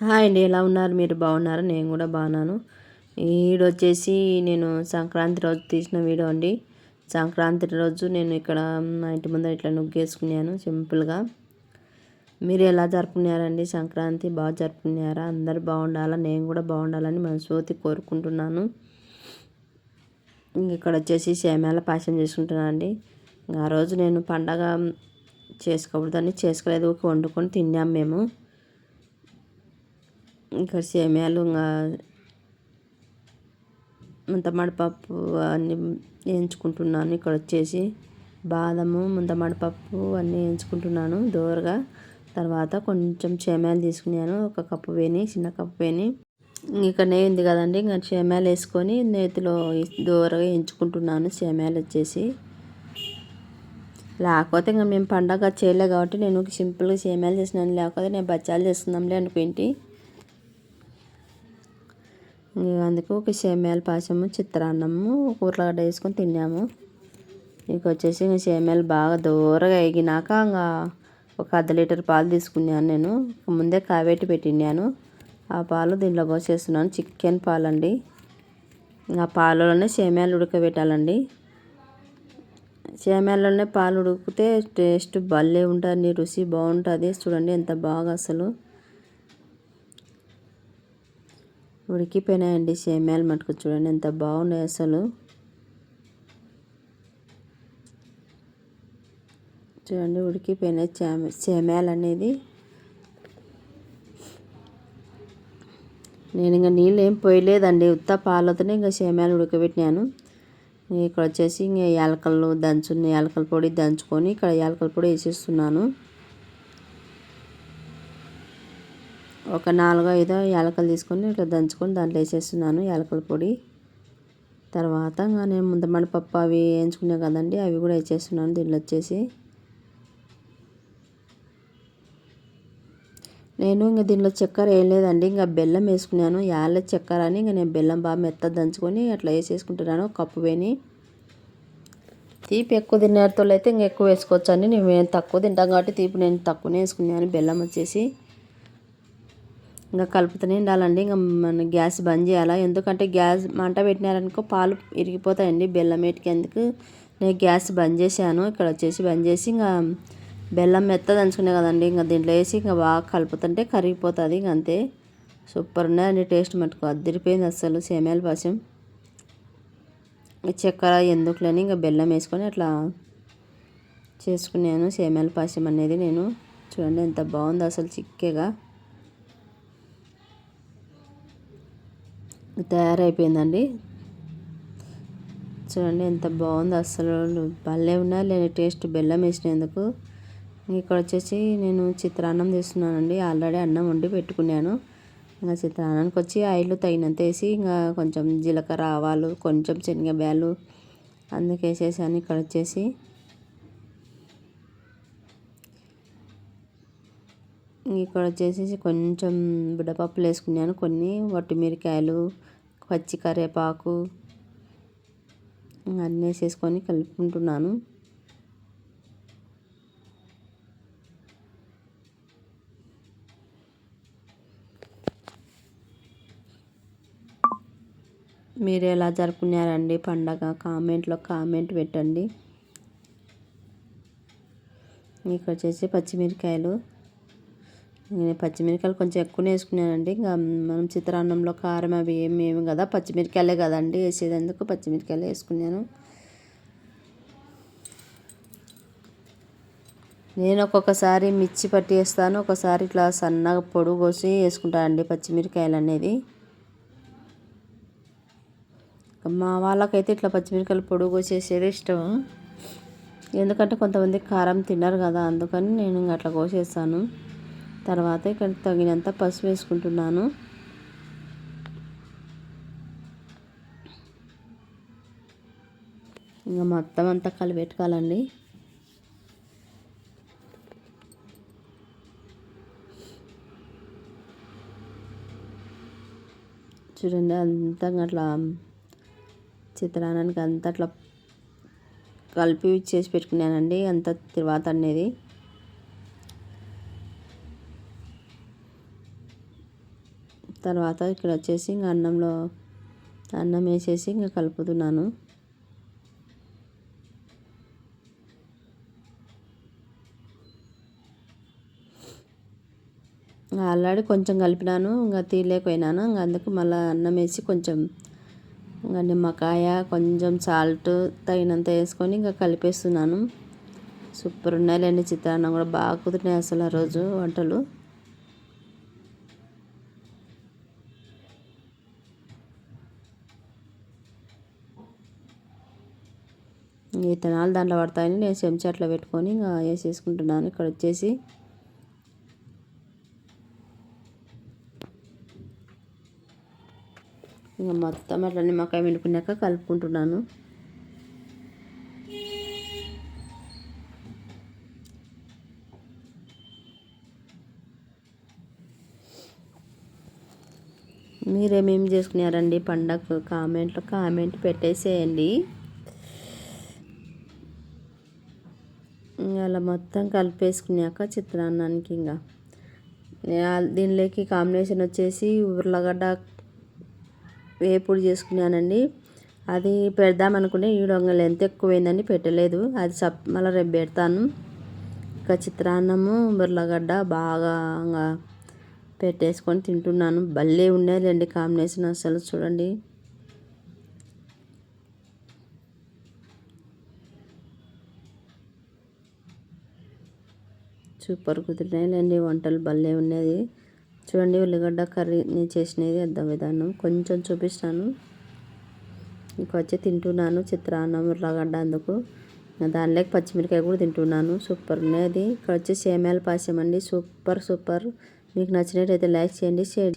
Hi అండి ఎలా ఉన్నారు? మీరు బాగున్నారు? నేను కూడా బాగున్నాను. ఈడొచ్చేసి నేను సంక్రాంతి రోజు తీసిన వీడియో అండి. సంక్రాంతి రోజు నేను ఇక్కడ మా ఇంటి ముందర ఇట్లా నుగ్గేసుకున్నాను సింపుల్గా. మీరు ఎలా జరుపుకున్నారండి సంక్రాంతి? బాగా జరుపుకున్నారా? అందరు బాగుండాలా? నేను కూడా బాగుండాలని మనస్ఫూర్తి కోరుకుంటున్నాను. ఇక్కడ వచ్చేసి సేమ్యాల పాయసం చేసుకుంటున్నాను అండి. ఆ రోజు నేను పండగ చేసుకోకూడదని చేసుకోలేదు వండుకొని తిన్నాం మేము. ఇక్కడ సేమ్యాలు ఇంకా ముంతమడిపప్పు అన్నీ వేయించుకుంటున్నాను. ఇక్కడ వచ్చేసి బాదము ముంతమడిపప్పు అన్నీ వేయించుకుంటున్నాను దోరగా. తర్వాత కొంచెం సేమ్యాలు తీసుకున్నాను. ఒక కప్పు వేని చిన్న కప్పు వేని. ఇంకా నెయ్యి కదండి. ఇంకా సేమ్యాలు వేసుకొని నేతిలో దోరగా వేయించుకుంటున్నాను. సేమ్యాలు వచ్చేసి లేకపోతే ఇంకా మేము పండగ చేయలే కాబట్టి నేను సింపుల్గా సేమ్యాలు చేసినాను. లేకపోతే నేను బచ్చాలు చేసుకుందాంలే అనుకుంటే. అందుకు ఒక సేమ్యాల పాయసము చిత్రాన్నము కూరలాగడ్డ వేసుకొని తిన్నాము. ఇక వచ్చేసి ఇంకా సేమ్యాలు బాగా దూరగా ఎగినాక ఇంకా ఒక అర్ధ లీటర్ పాలు తీసుకున్నాను నేను. ముందే కావేటి పెట్టినాను ఆ పాలు దీంట్లో పోసేస్తున్నాను చికెన్ పాలండి. ఆ పాలలోనే సేమ్యాలు ఉడకబెట్టాలండి. సేమ్యాలలోనే పాలు ఉడికితే టేస్ట్ భలే ఉంటుంది రుచి బాగుంటుంది. చూడండి ఎంత బాగా అసలు. ఉడికిపోయినాయండి సేమ్యాలు మటుకు చూడండి ఎంత బాగున్నాయి అసలు. చూడండి ఉడికిపోయినాయి సేమ్యాలు అనేది. నేను ఇంకా నీళ్ళు ఏం పోయలేదండి ఉత్త పాలతోనే ఇంకా సేమ్యాలు ఉడకబెట్టినాను. ఇక్కడ వచ్చేసి ఇంకా యాలకలు దంచున్న యాలకల పొడి దంచుకొని ఇక్కడ యాలకల పొడి వేసేస్తున్నాను. ఒక నాలుగో ఐదో యాలకలు తీసుకొని ఇట్లా దంచుకొని దాంట్లో వేసేస్తున్నాను యాలకల పొడి. తర్వాత నేను ముందమడి పప్పు అవి వేయించుకునే కదండి అవి కూడా వేసేస్తున్నాను దీంట్లో వచ్చేసి. నేను ఇంకా దీనిలో చక్కెర వేయలేదండి లేదండి ఇంకా బెల్లం వేసుకున్నాను యాళ్ళ చక్కెర అని ఇంకా నేను బెల్లం బాగా మెత్త దంచుకొని అట్లా వేసేసుకుంటున్నాను కప్పు వేని. తీపి ఎక్కువ తినేటోళ్ళు అయితే ఇంకా ఎక్కువ వేసుకోవచ్చు అండి నేను తక్కువ తింటాం కాబట్టి తీపి నేను తక్కువనే వేసుకున్నాను బెల్లం వచ్చేసి. ఇంకా కలుపుతూనే ఉండాలండి. ఇంకా మన గ్యాస్ బంద్ చేయాలా? ఎందుకంటే గ్యాస్ మంట పెట్టినారనుకో పాలు ఇరిగిపోతాయండి బెల్లం ఎందుకు నేను గ్యాస్ బంద్ చేశాను. ఇక్కడ వచ్చేసి బంద్ చేసి ఇంకా బెల్లం మెత్త దంచుకునే కదండి. ఇంకా దీంట్లో వేసి ఇంకా బాగా కలుపుతుంటే కరిగిపోతుంది. ఇంక అంతే. సూపర్ ఉన్నాయండి. టేస్ట్ మటుకు అద్దరిపోయింది అసలు సేమ్యాల పాసం చక్కెర ఎందుకులేని ఇంకా బెల్లం వేసుకొని అట్లా చేసుకున్నాను. సేమ్యాల పాసం అనేది నేను. చూడండి ఎంత బాగుంది అసలు చిక్కగా. తయారైపోయిందండి. చూడండి ఎంత బాగుంది అసలు భలే ఉన్నా లేని టేస్ట్ బెల్లం వేసినందుకు. ఇక్కడ వచ్చేసి నేను చిత్రాన్నం తీస్తున్నానండి. ఆల్రెడీ అన్నం వండి పెట్టుకున్నాను. ఇంకా చిత్రాన్నానికి వచ్చి ఆయిల్ తగినంత వేసి ఇంకా కొంచెం జీలకర్ర ఆవాలు కొంచెం శనగబ్యాలు అందుకేసేసాను. ఇక్కడ వచ్చేసి ఇక్కడ వచ్చేసి కొంచెం బుడ్డపప్పులు వేసుకున్నాను. కొన్ని వట్టిమిరకాయలు పచ్చి కరివేపాకు అన్నీ వేసేసుకొని కలుపుకుంటున్నాను. మీరు ఎలా జరుపుకున్నారండి పండగ? కామెంట్లో కామెంట్ పెట్టండి. మీకు వచ్చేసి పచ్చిమిరకాయలు నేను పచ్చిమిరకాయలు కొంచెం ఎక్కువనే వేసుకున్నానండి. ఇంకా మనం చిత్రాన్నంలో కారం అవి ఏమి ఏమి కదా పచ్చిమిరకాయలే కదండి వేసేదందుకు పచ్చిమిరకాయలు వేసుకున్నాను. నేను ఒక్కొక్కసారి మిర్చి పట్టి వేస్తాను ఒకసారి ఇట్లా సన్నగా పొడుగు కోసి వేసుకుంటానండి పచ్చిమిరకాయలు అనేది మా వాళ్ళకైతే ఇట్లా పచ్చిమిరకాయలు పొడుగు కోసి వేసేది ఇష్టం. ఎందుకంటే కొంతమంది కారం తిన్నారు కదా అందుకని నేను అట్లా కోసేస్తాను. తర్వాత ఇక్కడ తగినంత పసుపు వేసుకుంటున్నాను. ఇంకా మొత్తం అంతా కలిపెట్టుకోవాలండి. చూడండి అంతా అట్లా చిత్రాన్నానికి అంతా అట్లా కలిపి చేసి పెట్టుకున్నానండి. అంత తర్వాత అనేది తర్వాత ఇక్కడ వచ్చేసి ఇంకా అన్నంలో అన్నం వేసేసి ఇంకా కలుపుతున్నాను. ఆల్రెడీ కొంచెం కలిపినాను ఇంకా తీయలేకపోయినాను. ఇంకా అందుకు మళ్ళీ అన్నం వేసి కొంచెం ఇంకా నిమ్మకాయ కొంచెం సాల్ట్ తగినంత వేసుకొని ఇంకా కలిపేస్తున్నాను. సూపర్ ఉన్నాయి లేని చిత్రాన్నం కూడా. బాగా కుదిరినాయి అసలు ఆ రోజు వంటలు. విత్తనాలు దాంట్లో పడతాయని నేను చెంచా అట్లా పెట్టుకొని ఇంకా వేసేసుకుంటున్నాను. ఇక్కడ వచ్చేసి ఇంకా మొత్తం అట్లా నిమ్మకాయ పిండుకున్నాక కలుపుకుంటున్నాను. మీరేమేమి చేసుకున్నారండి? పండగ కామెంట్లో కామెంట్ పెట్టేసేయండి. అలా మొత్తం కలిపేసుకున్నాక చిత్రాన్నానికి ఇంకా దీనిలోకి కాంబినేషన్ వచ్చేసి ఉర్లగడ్డ వేపుడు చేసుకున్నానండి. అది పెడదాం అనుకునే ఈ డొంగలు ఎంత ఎక్కువైందని పెట్టలేదు. అది చప్ మళ్ళీ రేపు పెడతాను. ఇంకా చిత్రాన్నము ఉర్లగడ్డ బాగా పెట్టేసుకొని తింటున్నాను. భలే ఉండేదండి కాంబినేషన్ అసలు చూడండి. సూపర్ కుదిరినాయిలేండి వంటలు భలే ఉన్నది చూడండి ఉల్లిగడ్డ కర్రీ నేను చేసినది అర్థం విధానం. కొంచెం చూపిస్తాను. ఇంకొచ్చి తింటున్నాను చిత్రాన్నం ఉర్లగడ్డ అందుకు. దానిలోకి పచ్చిమిరకాయ కూడా తింటున్నాను. సూపర్ ఉన్నది ఇక్కడ వచ్చి సేమ్యాల పాశం అండి. Super super. మీకు నచ్చినట్టయితే లైక్ చేయండి షేర్